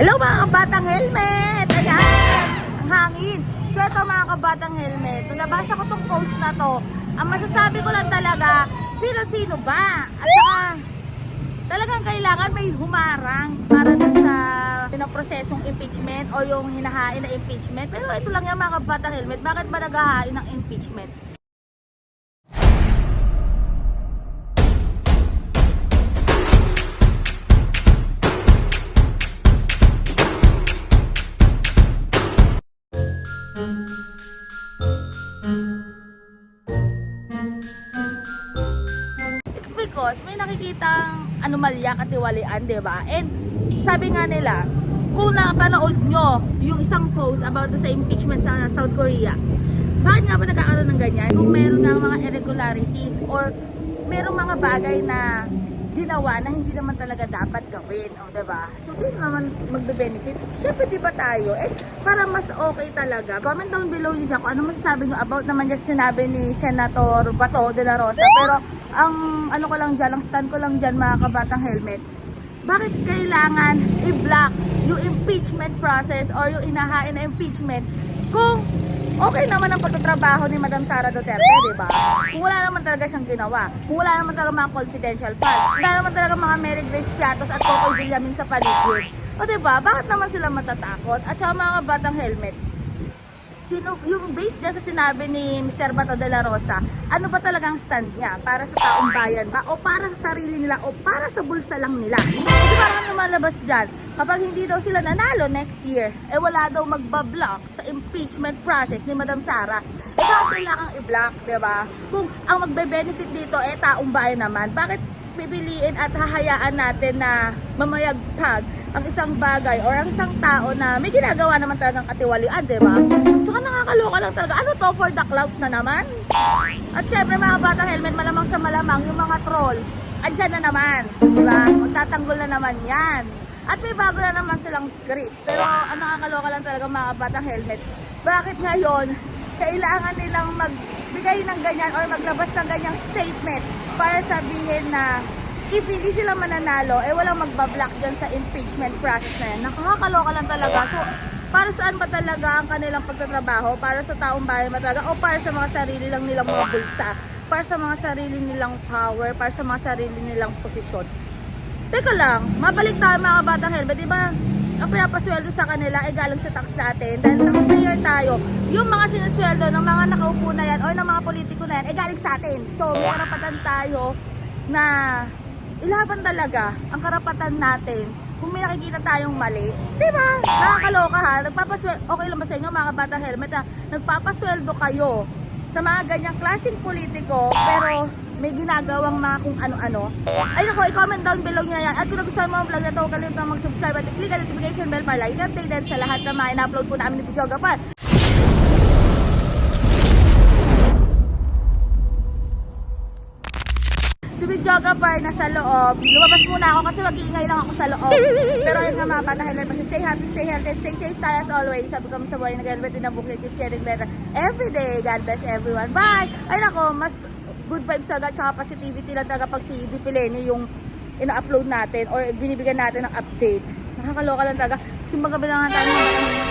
Hello mga kabatang helmet! Ayan! Ang hangin. So ito mga kabatang helmet, nung nabasa ko tong post na to, ang masasabi ko lang talaga, sino-sino ba? At saka, talagang kailangan may humarang para dun sa pinaprosesong impeachment o yung hinahain na impeachment. Pero ito lang yung mga kabatang helmet, bakit ba naghahain ng impeachment? It's because may nakikitang anomalya katiwalian, di ba? And sabi nga nila, kung napanood nyo yung isang post about sa impeachment sa South Korea, bakit nga ba nagkakaroon ng ganyan? Kung meron ng mga irregularities or merong mga bagay na ginawa na hindi naman talaga dapat gawin, o, di ba? So, sino naman magbe-benefit? Siyempre, di ba tayo? Eh, para mas okay talaga, comment down below niyo dyan kung ano masasabi niyo about naman sa sinabi ni Senator Bato de la Rosa. Pero, ang ano ko lang dyan, ang stand ko lang dyan, mga kabatang helmet, bakit kailangan i-block yung impeachment process or yung inahain na impeachment kung okay naman ang pagtatrabaho ni Madam Sara Duterte, di ba? Kung wala naman talaga siyang ginawa, kung wala naman talaga mga confidential files, wala naman talaga mga Mary Grace Piatos at Coco Villamin sa paligid. O di ba? Bakit naman sila matatakot? At saka mga batang helmet, sino, yung base dyan sa sinabi ni Mr. Bato de la Rosa, ano ba talagang stand niya? Para sa taong bayan ba? O para sa sarili nila? O para sa bulsa lang nila? Kasi parang lumalabas dyan, kapag hindi daw sila nanalo next year, eh wala daw magbablock sa impeachment process ni Madam Sara. Eh bakit kailangang i-block, di ba? Kung ang magbe-benefit dito, eh taong bayan naman, bakit pipiliin at hahayaan natin na mamayagpag ang isang bagay or ang isang tao na may ginagawa naman talagang katiwalian, di ba? Tsaka nakakaloka lang talaga. Ano to for the clout na naman? At syempre mga batang helmet, malamang sa malamang, yung mga troll, andyan na naman, di ba? Magtatanggol na naman yan. At may bago na naman silang script. Pero ang nakakaloka lang talaga mga batang helmet, bakit ngayon, kailangan nilang magbigay ng ganyan or maglabas ng ganyang statement para sabihin na if hindi sila mananalo, eh walang magbablock dyan sa impeachment process na yan. Nakakaloka lang talaga. So, para saan ba talaga ang kanilang pagtatrabaho? Para sa taong bayan ba talaga? O para sa mga sarili lang nilang mga bulsa? Para sa mga sarili nilang power? Para sa mga sarili nilang posisyon? Teka lang, mabalik tayo mga batang helmet. Di ba, ang pinapasweldo sa kanila ay galing sa tax natin. Dahil taxpayer tayo, yung mga sinusweldo ng mga nakaupo na yan or ng mga politiko na yan ay galing sa atin. So, may karapatan tayo na ilaban talaga ang karapatan natin kung may nakikita tayong mali. Di ba? Nakakaloka ha. Nagpapasweldo, okay lang ba sa inyo mga batang helmet ha? Nagpapasweldo kayo sa mga ganyang klaseng politiko pero may ginagawang mga kung ano-ano. Ay nako, i-comment down below nyo na yan. At kung nagustuhan mo ang vlog na to, huwag kalimutang mag-subscribe at i-click ang notification bell para lagi updated sa lahat ng mga ina-upload po namin ni Videographer. Si videographer nasa loob. Lumabas muna ako kasi mag-iingay lang ako sa loob. Pero yun nga mga bata, helmet pa stay happy, stay healthy, stay safe tayo as always. Sabi ko sa buhay nag-helmet din ang book keep sharing better every day. God bless everyone. Bye! Ay nako, mas good vibes talaga tsaka positivity lang talaga pag si VP Lenny yung ina-upload natin or binibigyan natin ng update. Nakakaloka lang talaga. Kasi nga tayo ng